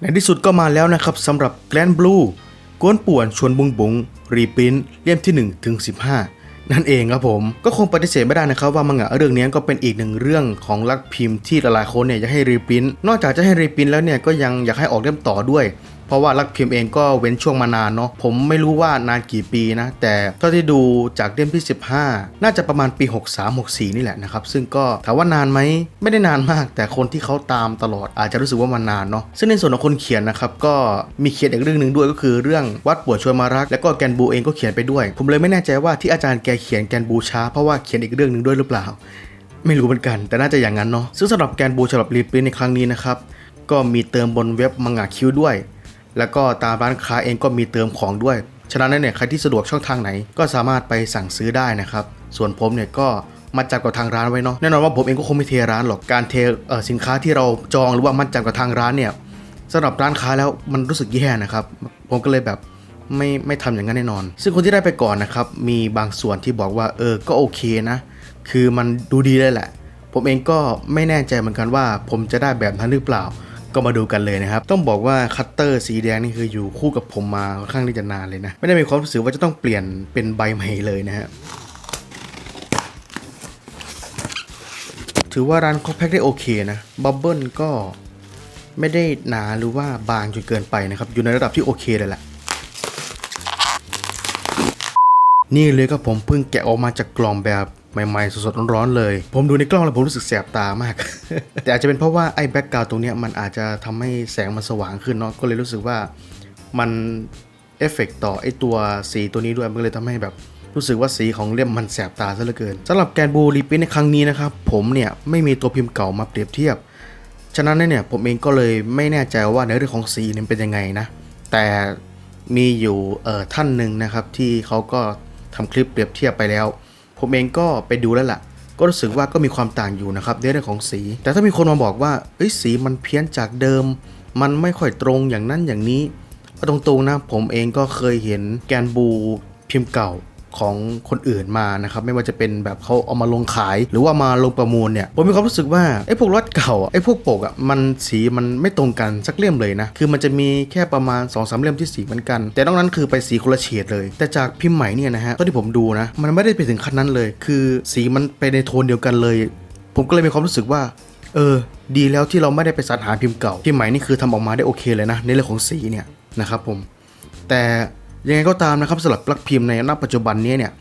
ในที่สุดก็มาแล้วนะครับสำหรับแกลนบลูกวนป่วนชวนบุงบุงรีปรินเล่มที่1ถึง15 นั่นเองครับผมก็คงปฏิเสธไม่ได้นะครับว่ามังงะเรื่องนี้ก็เป็นอีกหนึ่งเรื่องของลักพิมพ์ที่หลายๆคนเนี่ยอยากให้รีปรินนอกจากจะให้รีปรินแล้วเนี่ยก็ยังอยากให้ออกเล่มต่อด้วย เพราะว่าลักพิมพ์เองก็เว้นช่วงมานานเนาะผมไม่รู้ว่านานกี่ปีนะ แต่เท่าที่ดูจากเล่มที่ 15 น่าจะประมาณปี 63-64 นี่แหละนะครับ ซึ่งก็ถามว่านานไหมไม่ได้นานมาก แต่คนที่เขาตามตลอดอาจจะรู้สึกว่ามันนานเนาะซึ่งในส่วนของคนเขียนนะครับก็มีเขียนอีกเรื่องหนึ่งด้วยก็คือเรื่องวัดปวดชวนมารัก แล้วก็แกนบูเองก็เขียนไปด้วย ผมเลยไม่แน่ใจว่าที่อาจารย์แกเขียนแกนบูช้าเพราะว่าเขียนอีกเรื่องหนึ่งด้วยหรือเปล่า ไม่รู้เหมือนกัน แต่น่าจะอย่างนั้นเนาะซึ่งสำหรับแกนบูฉบับรีปรินในครั้งนี้นะครับก็มีเติมบนเว็บมังงะคิวด้วย แล้วก็ตามร้านค้าเองก็มีเติมของด้วย ฉะนั้นเนี่ยใครที่สะดวกช่องทางไหนก็สามารถไปสั่งซื้อได้นะครับ ส่วนผมเนี่ยก็มาจัดกับทางร้านไว้เนาะแน่นอนว่าผมเองก็คงไม่เทร้านหรอกการเทอสินค้าที่เราจองหรือว่ามัดจำกับทางร้านเนี่ยสำหรับร้านค้าแล้วมันรู้สึกแย่นะครับ ผมก็เลยแบบไม่ไม่ทำอย่างนั้นแน่นอน ซึ่งคนที่ได้ไปก่อนนะครับ มีบางส่วนที่บอกว่าเออก็โอเคนะ คือมันดูดีเลยแหละ ผมเองก็ไม่แน่ใจเหมือนกันว่า ผมจะได้แบบนั้นหรือเปล่า ก็มาดูกันเลยนะครับ ต้องบอกว่าคัตเตอร์สีแดงนี่คืออยู่คู่กับผมมาค่อนข้างที่จะนานเลยนะ ไม่ได้มีความรู้สึกว่าจะต้องเปลี่ยนเป็นใบใหม่เลยนะฮะถือว่าร้านเขาแพ็คได้โอเคนะบับเบิลก็ไม่ได้หนาหรือว่าบางจนเกินไปนะครับ อยู่ในระดับที่โอเคเลยแหละนี่เลยครับผมเพิ่งแกะออกมาจากกล่องแบบ ใหม่ๆ สดๆ ร้อนๆ เลย ผมดูในกล้องแล้วผมรู้สึกแสบตามาก แต่อาจจะเป็นเพราะว่าไอ้แบ็กกราวตรงนี้มันอาจจะทำให้แสงมันสว่างขึ้นเนาะก็เลยรู้สึกว่ามันเอฟเฟกต์ต่อไอ้ตัวสีตัวนี้ด้วยมันก็เลยทำให้แบบรู้สึกว่าสีของเล่มมันแสบตาซะเหลือเกินสำหรับแกนบูรีพินในครั้งนี้นะครับผมเนี่ยไม่มีตัวพิมพ์เก่ามาเปรียบเทียบ ฉะนั้นเนี่ยผมเองก็เลยไม่แน่ใจว่าในเรื่องของสีเนี่ยเป็นยังไงนะ แต่มีอยู่เอ่อท่านหนึ่งนะครับที่เขาก็ทำคลิปเปรียบเทียบไปแล้ว ผมเองก็ไปดูแล้วล่ะ ก็รู้สึกว่าก็มีความต่างอยู่นะครับในเรื่องของสี แต่ถ้ามีคนมาบอกว่าเอ้ยสีมันเพี้ยนจากเดิม มันไม่ค่อยตรงอย่างนั้นอย่างนี้ตรงๆนะผมเองก็เคยเห็นแกนบูพิมพ์เก่า ของคนอื่นมานะครับไม่ว่าจะเป็นแบบเขาเอามาลงขาย หรือว่ามาลงประมูลเนี่ยผมมีความรู้สึกว่าไอ้พวกรถเก่าไอ้พวกปกอะมันสีมันไม่ตรงกันสักเล่มเลยนะคือมันจะมีแค่ประมาณ2อสเล่มที่สีเหมือนกัน แต่นอกนั้นคือไปสีคนละเฉดเลย แต่จากพิมพ์ใหม่เนี่ยนะฮะตอนที่ผมดูนะมันไม่ได้ไปถึงขั้นนั้นเลย คือสีมันไปในโทนเดียวกันเลย ผมก็เลยมีความรู้สึกว่า เออ ดีแล้วที่เราไม่ได้ไปสรรหาพิมพ์เก่าพิมพ์ใหม่นี่คือทำออกมาได้โอเคเลยนะในเรื่องของสีเนี่ยนะครับผมแต่ ยังไงก็ตามนะครับสำหรับลักพิมพ์ในณปัจจุบันนี้เนี่ย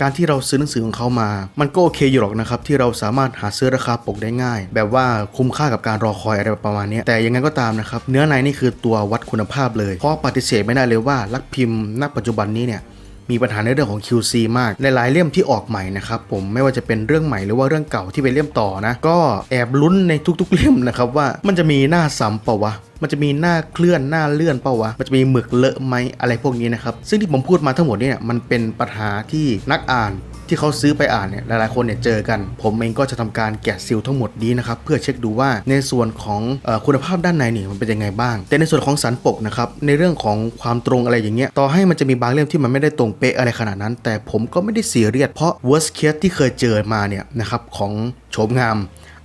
การที่เราซื้อหนังสือของเขามา มันก็โอเคอยู่หรอกนะครับที่เราสามารถหาซื้อราคาปกได้ง่าย แบบว่าคุ้มค่ากับการรอคอยอะไรประมาณนี้แต่ยังไงก็ตามนะครับเนื้อในนี่คือตัววัดคุณภาพเลยเพราะปฏิเสธไม่ได้เลยว่าลักพิมพ์ณปัจจุบันนี้เนี่ย มีปัญหาในเรื่องของ QC มากหลายเล่มที่ออกใหม่นะครับผมไม่ว่าจะเป็นเรื่องใหม่หรือว่าเรื่องเก่าที่เป็นเล่มต่อนะ ก็แอบลุ้นในทุกๆเล่มนะครับว่ามันจะมีหน้าซ้ำเปล่าวะมันจะมีหน้าเคลื่อนหน้าเลื่อนเปล่าวะ มันจะมีหมึกเลอะไหมอะไรพวกนี้นะครับ ซึ่งที่ผมพูดมาทั้งหมดเนี่ยมันเป็นปัญหาที่นักอ่าน ที่เขาซื้อไปอ่านเนี่ยหลายๆคนเนี่ยเจอกัน ผมเองก็จะทำการแกะซีลทั้งหมดนี้นะครับเพื่อเช็คดูว่าในส่วนของอคุณภาพด้านในนี่มันเป็นยังไงบ้าง แต่ในส่วนของสันปกนะครับในเรื่องของความตรงอะไรอย่างเงี้ยต่อให้มันจะมีบางเล่มที่มันไม่ได้ตรงเป๊ะอะไรขนาดนั้น แต่ผมก็ไม่ได้เสียเรียสเพราะ worst case ที่เคยเจอมาเนี่ยนะครับของโฉมงาม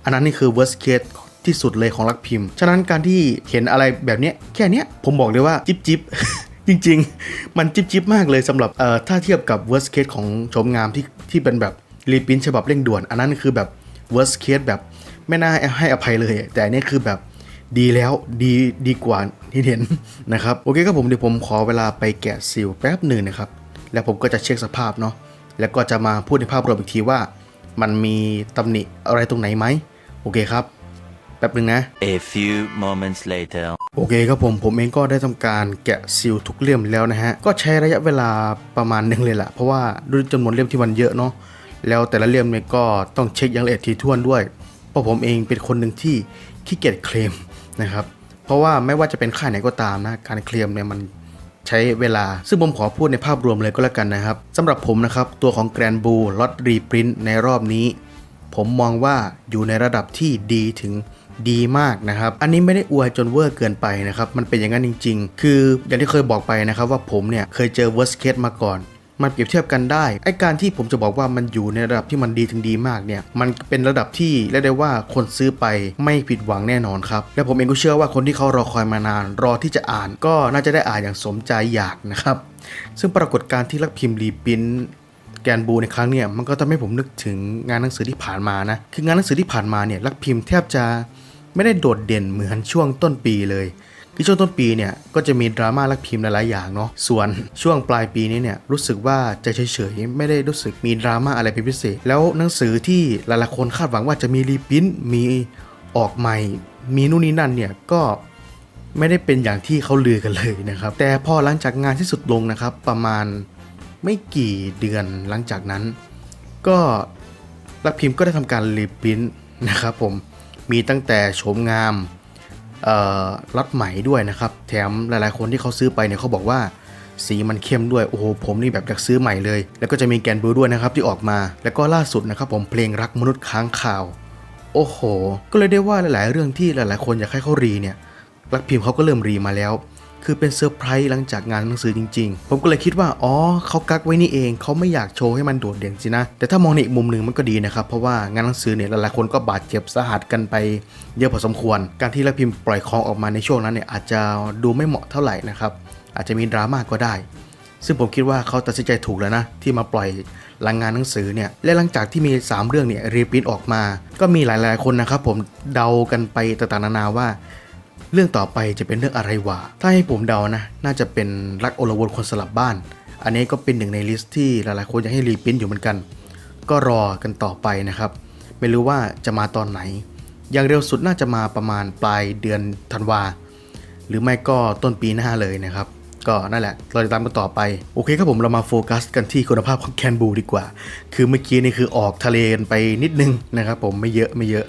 อันนั้นนี่คือ worst case ที่สุดเลยของรักพิมพ์ ฉะนั้นการที่เห็นอะไรแบบนี้แค่นี้ผมบอกเลยว่าจิบจิบจริง ๆ มันจิบจิบมากเลยสำหรับเอ่อถ้าเทียบกับ worst case ของโฉมงามที่ ที่เป็นแบบรีพินฉบับเร่งด่วน อันนั้นคือแบบ worst case แบบไม่น่าให้อภัยเลย แต่อันนี้คือแบบดีแล้วดีดีกว่าที่เห็นนะครับ โอเคครับผมเดี๋ยวผมขอเวลาไปแกะซิลแป๊บหนึ่งนะครับ แล้วผมก็จะเช็คสภาพเนาะแล้วก็จะมาพูดในภาพรวมอีกทีว่า มันมีตำหนิอะไรตรงไหนไหมโอเคครับ ป๊บหนึ่งนะ A few moments later. โอเคครับผมผมเองก็ได้ทำการแกะซีลทุกเล่มแล้วนะฮะ ก็ใช้ระยะเวลาประมาณหนึ่งเลยแหละเพราะว่าด้วยจำนวนเล่มที่มันเยอะเนาะแล้วแต่ละเล่มเนี่ยก็ต้องเช็คอย่างละเอียดถี่ถ้วนด้วย เพราะผมเองเป็นคนหนึ่งที่ขี้เกียจเคลมนะครับเพราะว่าไม่ว่าจะเป็นค่ายไหนก็ตามนะการเคลมเนี่ยมันใช้เวลา ซึ่งผมขอพูดในภาพรวมเลยก็แล้วกันนะครับสำหรับผมนะครับ ตัวของแกรนบูล็อตรีปรินในรอบนี้ ผมมองว่าอยู่ในระดับที่ดีถึง ดีมากนะครับ อันนี้ไม่ได้อวยจนเวอร์เกินไปนะครับ มันเป็นอย่างนั้นจริง ๆ คืออย่างที่เคยบอกไปนะครับว่าผมเนี่ยเคยเจอ worst case มาก่อนมันเปรียบเทียบกันได้ ไอการที่ผมจะบอกว่ามันอยู่ในระดับที่มันดีถึงดีมากเนี่ย มันเป็นระดับที่เรียกได้ว่าคนซื้อไปไม่ผิดหวังแน่นอนครับ และผมเองก็เชื่อว่าคนที่เขารอคอยมานาน รอที่จะอ่านก็น่าจะได้อ่านอย่างสมใจอยากนะครับ ซึ่งปรากฏการณ์ที่ลักพิมพ์รีปินแกนบูในครั้งเนี่ยมันก็ทำให้ผมนึกถึงงานหนังสือที่ผ่านมานะ คืองานหนังสือที่ผ่านมาเนี่ยลักพิมพ์แทบจะ ไม่ได้โดดเด่นเหมือนช่วงต้นปีเลยคือช่วงต้นปีเนี่ยก็จะมีดราม่าลักพิมพ์หลายๆอย่างเนาะส่วนช่วงปลายปีนี้เนี่ยรู้สึกว่าจะเฉยๆไม่ได้รู้สึกมีดราม่าอะไรเป็นพิเศษ แล้วหนังสือที่หลายๆคนคาดหวังว่าจะมีรีปรินท์มีออกใหม่ มีนู่นนี่นั่นเนี่ยก็ไม่ได้เป็นอย่างที่เขาลือกันเลยนะครับ แต่พอหลังจากงานที่สุดลงนะครับ ประมาณไม่กี่เดือนหลังจากนั้น ก็รักพิมพ์ก็ได้ทำการรีปรินท์นะครับผม มีตั้งแต่โฉมงามเอ่อรัดใหม่ด้วยนะครับ แถมหลายๆคนที่เขาซื้อไปเนี่ยเขาบอกว่าสีมันเข้มด้วย โอ้โห ผมนี่แบบอยากซื้อใหม่เลย แล้วก็จะมีแกนบลูด้วยนะครับที่ออกมา แล้วก็ล่าสุดนะครับผมเพลงรักมนุษย์ค้างข่าว โอ้โห ก็เลยได้ว่าหลาย ๆ เรื่องที่หลาย ๆ คนอยากให้เขารีเนี่ย รักพิมพ์เขาก็เริ่มรีมาแล้ว คือเป็นเซอร์ไพรส์หลังจากงานหนังสือจริง ๆ ผมก็เลยคิดว่าอ๋อเขากักไว้นี่เองเขาไม่อยากโชว์ให้มันโดดเด่นสินะ แต่ถ้ามองในอีกมุมหนึ่งมันก็ดีนะครับเพราะว่างานหนังสือเนี่ยหลายๆคนก็บาดเจ็บสาหัสกันไป เยอะพอสมควร การที่รักพิมพ์ปล่อยของออกมาในช่วงนั้นเนี่ยอาจจะดูไม่เหมาะเท่าไหร่นะครับอาจจะมีดราม่าก็ได้ ซึ่งผมคิดว่าเขาตัดสินใจถูกแล้วนะที่มาปล่อยหลังงานหนังสือเนี่ยและหลังจากที่มี 3 เรื่องเนี่ยรีพินออกมา ก็มีหลายๆคนนะครับผมเดากันไปต่างๆนานาว่า เรื่องต่อไปจะเป็นเรื่องอะไรวะ ถ้าให้ผมเดานะ น่าจะเป็นรักโอลวนคนสลับบ้าน อันนี้ก็เป็นหนึ่งในลิสต์ที่หลายๆคนอยากให้รีพินอยู่เหมือนกัน ก็รอกันต่อไปนะครับ ไม่รู้ว่าจะมาตอนไหน อย่างเร็วสุดน่าจะมาประมาณปลายเดือนธันวา หรือไม่ก็ต้นปีหน้าเลยนะครับ ก็นั่นแหละ เราจะตามกันต่อไป โอเคครับผมเรามาโฟกัสกันที่คุณภาพของแคนบูดีกว่า คือเมื่อกี้นี่คือออกทะเลกันไปนิดนึงนะครับผมไม่เยอะไม่เยอะ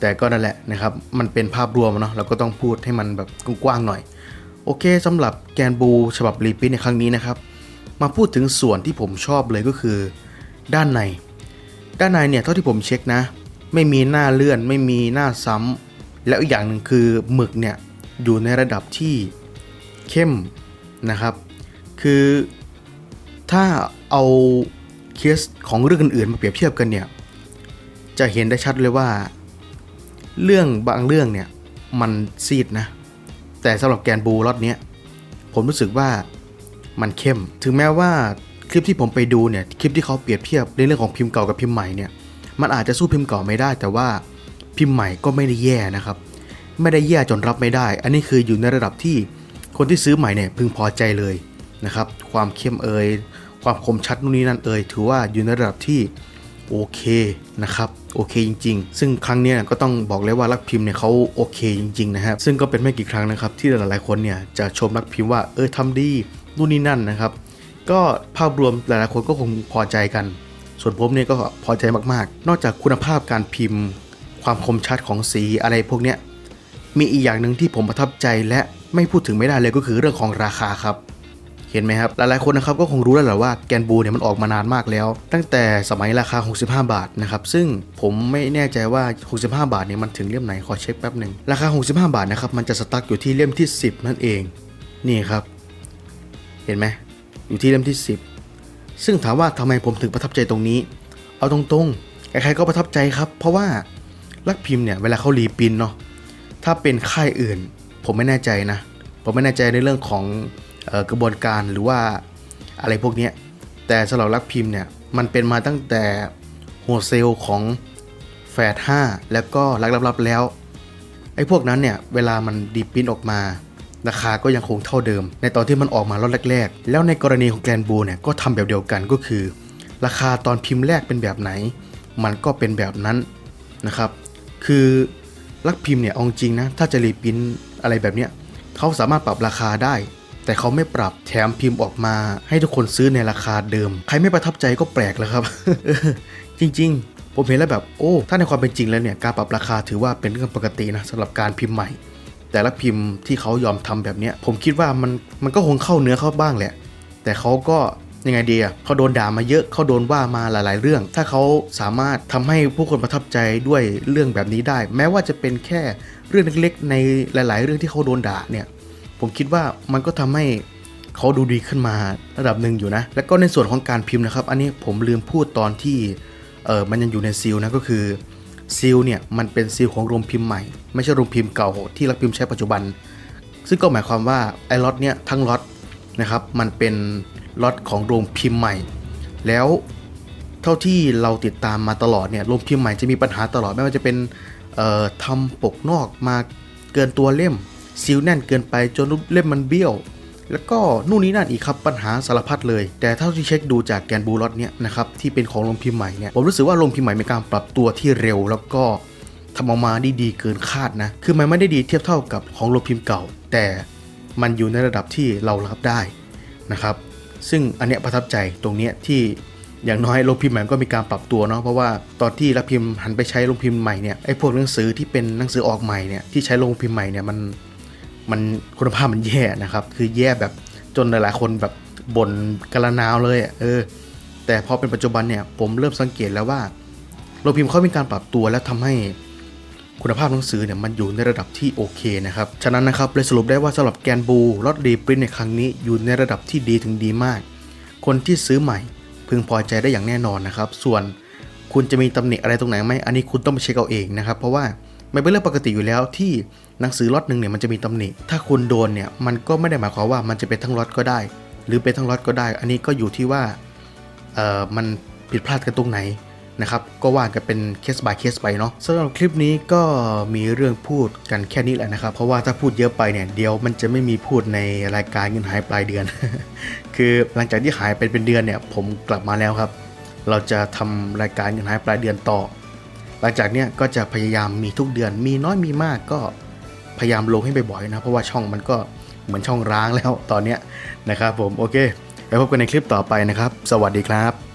แต่ก็นั่นแหละนะครับ มันเป็นภาพรวมเนาะเราก็ต้องพูดให้มันแบบกว้างๆหน่อย โอเคสำหรับแกนบูฉบับรีพิทในครั้งนี้นะครับ มาพูดถึงส่วนที่ผมชอบเลยก็คือ ด้านใน ด้านในเนี่ยเท่าที่ผมเช็คนะ ไม่มีหน้าเลื่อน ไม่มีหน้าซ้ำแล้วอีกอย่างหนึ่งคือหมึกเนี่ยอยู่ในระดับที่เข้มนะครับ คือถ้าเอาเคสของเรื่องอื่นๆมาเปรียบเทียบกันเนี่ยจะเห็นได้ชัดเลยว่า เรื่องบางเรื่องเนี่ยมันซีดนะ แต่สำหรับแกนบูรอดเนี้ยผมรู้สึกว่ามันเข้ม ถึงแม้ว่าคลิปที่ผมไปดูเนี่ยคลิปที่เขาเปรียบเทียบในเรื่องของพิมพ์เก่ากับพิมพ์ใหม่เนี่ยมันอาจจะสู้พิมพ์เก่าไม่ได้ แต่ว่าพิมพ์ใหม่ก็ไม่ได้แย่นะครับ ไม่ได้แย่จนรับไม่ได้ อันนี้คืออยู่ในระดับที่คนที่ซื้อใหม่เนี่ยพึงพอใจเลยนะครับ ความเข้มเอ่ยความคมชัดนู่นนี่นั่นเอ่ยถือว่าอยู่ในระดับที่โอเคนะครับ โอเคจริง ๆ ซึ่งครั้งเนี้ยก็ต้องบอกเลยว่ารักพิมพ์เนี่ยเขาโอเคจริงๆนะครับซึ่งก็เป็นไม่กี่ครั้งนะครับที่หลายๆคนเนี่ยจะชมรักพิมพ์ว่าเออทำดีนู่นนี่นั่นนะครับก็ภาพรวมหลายๆคนก็คงพอใจกัน ส่วนผมเนี่ยก็พอใจมากๆ นอกจากคุณภาพการพิมพ์ ความคมชัดของสีอะไรพวกเนี้ยมีอีกอย่างหนึ่งที่ผมประทับใจและไม่พูดถึงไม่ได้เลยก็คือเรื่องของราคาครับ เห็นไหมครับ หลายๆคนนะครับก็คงรู้แล้วแหละว่าแกนบูเนี่ยมันออกมานานมากแล้ว ตั้งแต่สมัยราคา 65 บาทนะครับ ซึ่งผมไม่แน่ใจว่า 65 บาทเนี่ยมันถึงเล่มไหนขอเช็คแป๊บหนึ่งราคา 65 บาทนะครับมันจะสตั๊กอยู่ที่เล่มที่ 10 นั่นเอง นี่ครับ เห็นไหมอยู่ที่เล่มที่ 10 ซึ่งถามว่าทำไมผมถึงประทับใจตรงนี้ เอาตรงๆ ใครๆก็ประทับใจครับ เพราะว่าลักพิมพ์เนี่ยเวลาเขารีปินเนาะถ้าเป็นค่ายอื่น ผมไม่แน่ใจนะผมไม่แน่ใจในเรื่องของ กระบวนการหรือว่าอะไรพวกนี้แต่สำหรับลักพิมพ์เนี่ยมันเป็นมาตั้งแต่โฮเซลของแฟด5แล้วก็รักลับๆแล้วไอ้พวกนั้นเนี่ยเวลามันดีปรินท์ออกมา ราคาก็ยังคงเท่าเดิม ในตอนที่มันออกมาล็อตแรกๆ แล้วในกรณีของแกรนบูเนี่ยก็ทำแบบเดียวกันก็คือ ราคาตอนพิมพ์แรกเป็นแบบไหน มันก็เป็นแบบนั้นนะครับ คือลักพิมพ์เนี่ยอาจริงนะถ้าจะรีปรินท์อะไรแบบเนี้ยเขาสามารถปรับราคาได้ แต่เขาไม่ปรับแถมพิมพ์ออกมา ให้ทุกคนซื้อในราคาเดิม ใครไม่ประทับใจก็แปลกแล้วครับ จริง ๆ ผมเห็นแล้วแบบโอ้ ถ้าในความเป็นจริงแล้วเนี่ยการปรับราคาถือว่าเป็นเรื่องปกตินะสำหรับการพิมพ์ใหม่ แต่ละพิมพ์ที่เขายอมทำแบบนี้ผมคิดว่ามันมันก็คงเข้าเนื้อเขาบ้างแหละ แต่เขาก็ยังไงดีอะเขาโดนด่ามาเยอะเขาโดนว่ามาหลาย ๆ เรื่อง ถ้าเขาสามารถทำให้ผู้คนประทับใจด้วยเรื่องแบบนี้ได้ แม้ว่าจะเป็นแค่เรื่องเล็กๆ ในหลาย ๆ เรื่องที่เขาโดนด่าเนี่ย ผมคิดว่ามันก็ทำให้เขาดูดีขึ้นมาระดับหนึ่งอยู่นะ แล้วก็ในส่วนของการพิมพ์นะครับ อันนี้ผมลืมพูดตอนที่เออมันยังอยู่ในซีลนะก็คือซีลเนี่ยมันเป็นซีลของโรงพิมพ์ใหม่ ไม่ใช่โรงพิมพ์เก่าที่รักพิมพ์ใช้ปัจจุบัน ซึ่งก็หมายความว่าไอ้ล็อตเนี่ยทั้งล็อตนะครับมันเป็นล็อตของโรงพิมพ์ใหม่ แล้วเท่าที่เราติดตามมาตลอดเนี่ยโรงพิมพ์ใหม่จะมีปัญหาตลอดไม่ว่าจะเป็นทำปกนอกมาเกินตัวเล่ม ซีลแน่นเกินไปจนรูดเล่มมันเบี้ยว แล้วก็นู่นนี่นั่นอีกครับปัญหาสารพัดเลย แต่เท่าที่เช็คดูจากแกนบูลอตเนี่ยนะครับที่เป็นของโรงพิมพ์ใหม่เนี่ยผมรู้สึกว่าโรงพิมพ์ใหม่มีการปรับตัวที่เร็วแล้วก็ทำออกมาได้ดีเกินคาดนะ คือมันไม่ได้ดีเทียบเท่ากับของโรงพิมพ์เก่า แต่มันอยู่ในระดับที่เรารับได้นะครับ ซึ่งอันเนี้ยประทับใจตรงเนี้ยที่อย่างน้อยโรงพิมพ์ใหม่ก็มีการปรับตัวเนาะ เพราะว่าตอนที่รับพิมพ์หันไปใช้โรงพิมพ์ใหม่เนี่ย ไอ้พวกหนังสือที่เป็นหนังสือออกใหม่เนี่ยที่ใช้โรงพิมพ์ใหม่เนี่ยมัน มันคุณภาพมันแย่นะครับ คือแย่แบบจนหลายๆ คนแบบบ่นกระนาวเลยเออ แต่พอเป็นปัจจุบันเนี่ย ผมเริ่มสังเกตแล้วว่าโรงพิมพ์เขามีการปรับตัวและทำให้คุณภาพหนังสือเนี่ยมันอยู่ในระดับที่โอเคนะครับ ฉะนั้นนะครับเลยสรุปได้ว่าสำหรับแกนบูลอตดีปรินในครั้งนี้อยู่ในระดับที่ดีถึงดีมาก คนที่ซื้อใหม่พึงพอใจได้อย่างแน่นอนนะครับ ส่วนคุณจะมีตำหนิอะไรตรงไหนไหมอันนี้คุณต้องไปเช็คเอาเองนะครับ เพราะว่า มันเป็นเรื่องปกติอยู่แล้วที่หนังสือล็อตหนึ่งเนี่ยมันจะมีตำหนิ ถ้าคุณโดนเนี่ยมันก็ไม่ได้หมายความว่ามันจะเป็นทั้งล็อตก็ได้ หรือเป็นทั้งล็อตก็ได้ อันนี้ก็อยู่ที่ว่าเอ่อมันผิดพลาดกันตรงไหนนะครับ ก็ว่ากันเป็นเคส by เคสไปเนาะสำหรับคลิปนี้ก็มีเรื่องพูดกันแค่นี้แหละนะครับ เพราะว่าถ้าพูดเยอะไปเนี่ยเดี๋ยวมันจะไม่มีพูดในรายการเงินหายปลายเดือน คือหลังจากที่หายไปเป็นเดือนเนี่ยผมกลับมาแล้วครับ เราจะทำรายการเงินหายปลายเดือนต่อ หลังจากเนี้ยก็จะพยายามมีทุกเดือน มีน้อยมีมากก็พยายามลงให้บ่อยๆนะ เพราะว่าช่องมันก็เหมือนช่องร้างแล้วตอนเนี้ยนะครับผมโอเคไว้พบกันในคลิปต่อไปนะครับ สวัสดีครับ